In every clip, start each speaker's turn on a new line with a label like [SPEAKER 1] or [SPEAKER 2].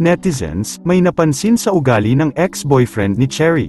[SPEAKER 1] netizens, may napansin sa ugali ng ex-boyfriend ni Cherry.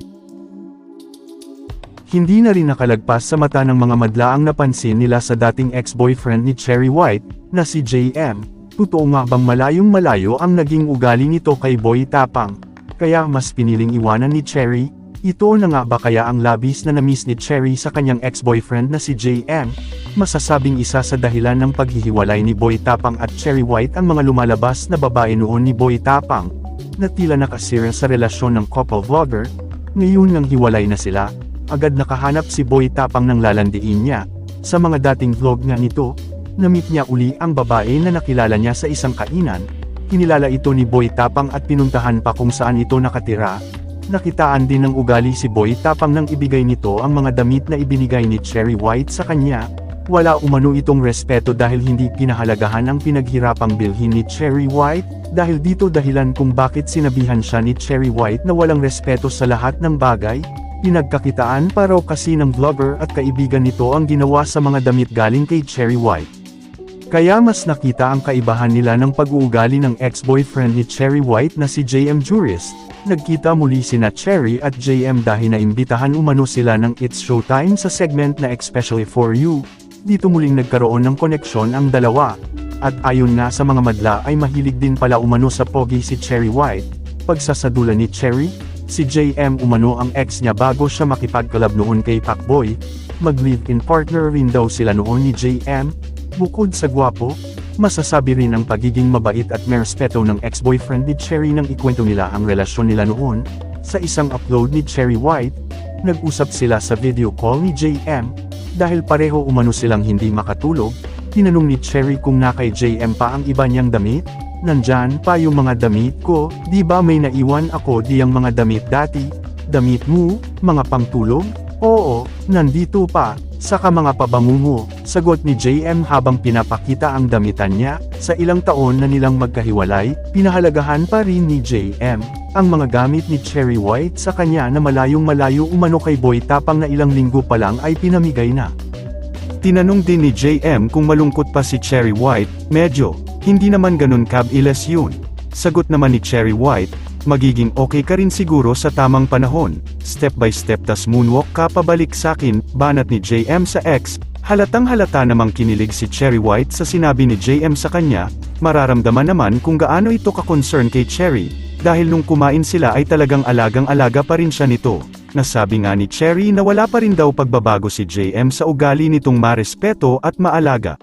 [SPEAKER 1] Hindi na rin nakalagpas sa mata ng mga madla ang napansin nila sa dating ex-boyfriend ni Cherry White, na si JM. Totoo nga bang malayong malayo ang naging ugali nito kay Boy Tapang? Kaya mas piniling iwanan ni Cherry? Ito na nga ba kaya ang labis na namiss ni Cherry sa kanyang ex-boyfriend na si JM? Masasabing isa sa dahilan ng paghihiwalay ni Boy Tapang at Cherry White ang mga lumalabas na babae noon ni Boy Tapang, na tila nakasira sa relasyon ng couple vlogger, ngayon ngang hiwalay na sila, agad nakahanap si Boy Tapang ng lalandiin niya. Sa mga dating vlog nga nito, namit niya uli ang babae na nakilala niya sa isang kainan, kinilala ito ni Boy Tapang at pinuntahan pa kung saan ito nakatira. Nakitaan din ng ugali si Boy Tapang nang ibigay nito ang mga damit na ibinigay ni Cherry White sa kanya. Wala umano itong respeto dahil hindi pinahalagahan ang pinaghirapang bilhin ni Cherry White, dahil dito dahilan kung bakit sinabihan siya ni Cherry White na walang respeto sa lahat ng bagay, Pinagkakitaan pa raw kasi ng vlogger at kaibigan nito ang ginawa sa mga damit galing kay Cherry White. Kaya mas nakita ang kaibahan nila ng pag-uugali ng ex-boyfriend ni Cherry White na si JM Juris. Nagkita muli sina Cherry at JM dahil naimbitahan umano sila ng It's Showtime sa segment na Especially For You. Dito muling nagkaroon ng koneksyon ang dalawa. At ayon nga sa mga madla ay mahilig din pala umano sa pogi si Cherry White. Pagsasadula ni Cherry, si JM umano ang ex niya bago siya makipag-collab noon kay Pacboy. Mag-live-in partner rin daw sila noon ni JM. Bukod sa gwapo, masasabi rin ang pagiging mabait at may respeto ng ex-boyfriend ni Cherry nang ikwento nila ang relasyon nila noon. Sa isang upload ni Cherry White, nag-usap sila sa video call ni JM. Dahil pareho umano silang hindi makatulog, tinanong ni Cherry kung na kay JM pa ang iba niyang damit, Nandyan pa yung mga damit ko, di ba may naiwan ako di ang mga damit dati? Damit mo, mga pangtulog? Oo, nandito pa, saka mga pabango mo, sagot ni JM habang pinapakita ang damitan niya, sa ilang taon na nilang magkahiwalay, pinahalagahan pa rin ni JM, ang mga gamit ni Cherry White sa kanya na malayong malayo umano kay Boy Tapang na ilang linggo pa lang ay pinamigay na. Tinanong din ni JM kung malungkot pa si Cherry White, medyo, hindi naman ganun kab-iles yun. Sagot naman ni Cherry White, magiging okay ka rin siguro sa tamang panahon, step by step tas moonwalk ka pabalik sakin, banat ni JM sa ex, halatang halata namang kinilig si Cherry White sa sinabi ni JM sa kanya, mararamdaman naman kung gaano ito ka-concern kay Cherry, dahil nung kumain sila ay talagang alagang-alaga pa rin siya nito. Nasabi nga ni Cherry na wala pa rin daw pagbabago si JM sa ugali nitong marespeto at maalaga.